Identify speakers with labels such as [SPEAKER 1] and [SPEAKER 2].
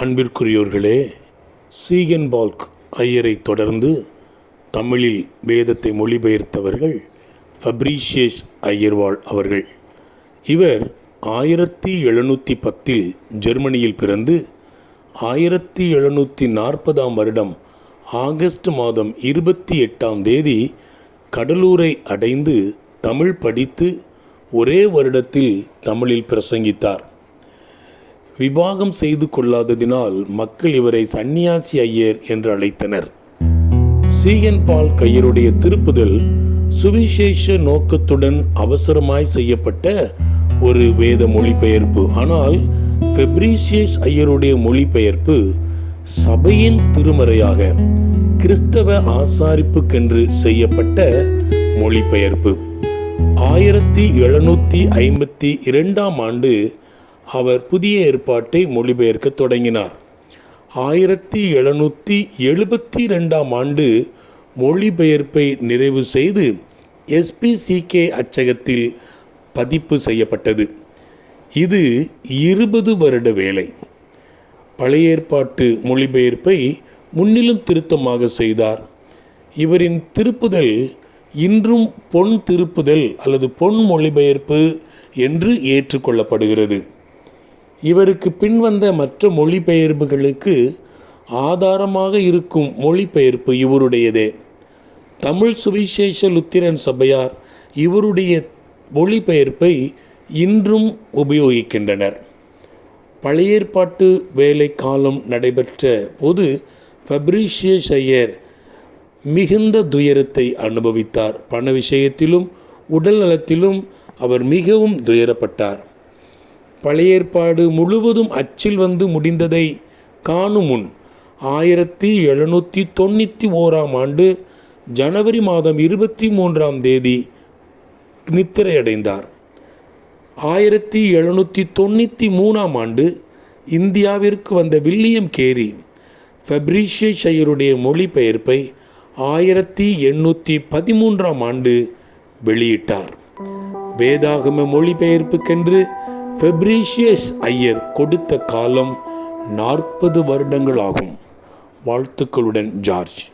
[SPEAKER 1] அன்பிற்குரியோர்களே சீகன் பால்க் ஐயரை தொடர்ந்து தமிழில் வேதத்தை மொழிபெயர்த்தவர்கள் ஃபப்ரீஷியஸ் ஐயர்வாள் அவர்கள். இவர் ஆயிரத்தி எழுநூற்றி பத்தில் ஜெர்மனியில் பிறந்து ஆயிரத்தி எழுநூற்றி நாற்பதாம் வருடம் ஆகஸ்ட் மாதம் இருபத்தி எட்டாம் தேதி கடலூரை அடைந்து தமிழ் படித்து ஒரே வருடத்தில் தமிழில் பிரசங்கித்தார். விவாகம் செய்து கொள்ளாததினால் மக்கள் இவரை சன்னியாசி ஐயர் என்று அழைத்தனர். சீகன் பால் கையருடைய திருப்புதல் சுவிசேஷ நோக்கத்துடன் அவசரமாய் செய்யப்பட்ட ஒரு வேத மொழிபெயர்ப்பு. ஆனால் ஃபெப்ரீசியஸ் ஐயருடைய மொழிபெயர்ப்பு சபையின் திருமறையாக கிறிஸ்தவ ஆசாரிப்புக்கென்று செய்யப்பட்ட மொழிபெயர்ப்பு. ஆயிரத்தி எழுநூற்றி ஐம்பத்தி இரண்டாம் ஆண்டு அவர் புதிய ஏற்பாட்டை மொழிபெயர்க்க தொடங்கினார். ஆயிரத்தி எழுநூற்றி எழுபத்தி ரெண்டாம் ஆண்டு மொழிபெயர்ப்பை நிறைவு செய்து எஸ்பிசிகே அச்சகத்தில் பதிப்பு செய்யப்பட்டது. இது இருபது வருட வேலை. பழைய ஏற்பாட்டு மொழிபெயர்ப்பை முன்னிலும் திருத்தமாக செய்தார். இவரின் திருப்புதல் இன்றும் பொன் திருப்புதல் அல்லது பொன் மொழிபெயர்ப்பு என்று ஏற்றுக்கொள்ளப்படுகிறது. இவருக்கு பின்வந்த மற்ற மொழிபெயர்ப்புகளுக்கு ஆதாரமாக இருக்கும் மொழிபெயர்ப்பு இவருடையதே. தமிழ் சுவிசேஷ லுத்திரன் சபையார் இவருடைய மொழிபெயர்ப்பை இன்றும் உபயோகிக்கின்றனர். பழைய ஏற்பாட்டு வேலை காலம் நடைபெற்ற போது ஃபெப்ரிஷியஸ் ஐயர் மிகுந்த துயரத்தை அனுபவித்தார். பண விஷயத்திலும் உடல் நலத்திலும் அவர் மிகவும் துயரப்பட்டார். பழைய ஏற்பாடு முழுவதும் அச்சில் வந்து முடிந்ததை காணும் முன் ஆயிரத்தி எழுநூற்றி தொண்ணூற்றி ஓராம் ஆண்டு ஜனவரி மாதம் இருபத்தி மூன்றாம் தேதி நித்திரையடைந்தார். ஆயிரத்தி எழுநூற்றி தொண்ணூற்றி மூணாம் ஆண்டு இந்தியாவிற்கு வந்த வில்லியம் கேரி ஃபெப்ரிஷிய ஷையருடைய மொழிபெயர்ப்பை ஆயிரத்தி எண்ணூற்றி பதிமூன்றாம் ஆண்டு வெளியிட்டார். வேதாகம மொழிபெயர்ப்புக்கென்று ஃபெப்ரீஷியஸ் ஐயர் கொடுத்த காலம் நாற்பது வருடங்களாகும். வாழ்த்துக்களுடன் ஜார்ஜ்.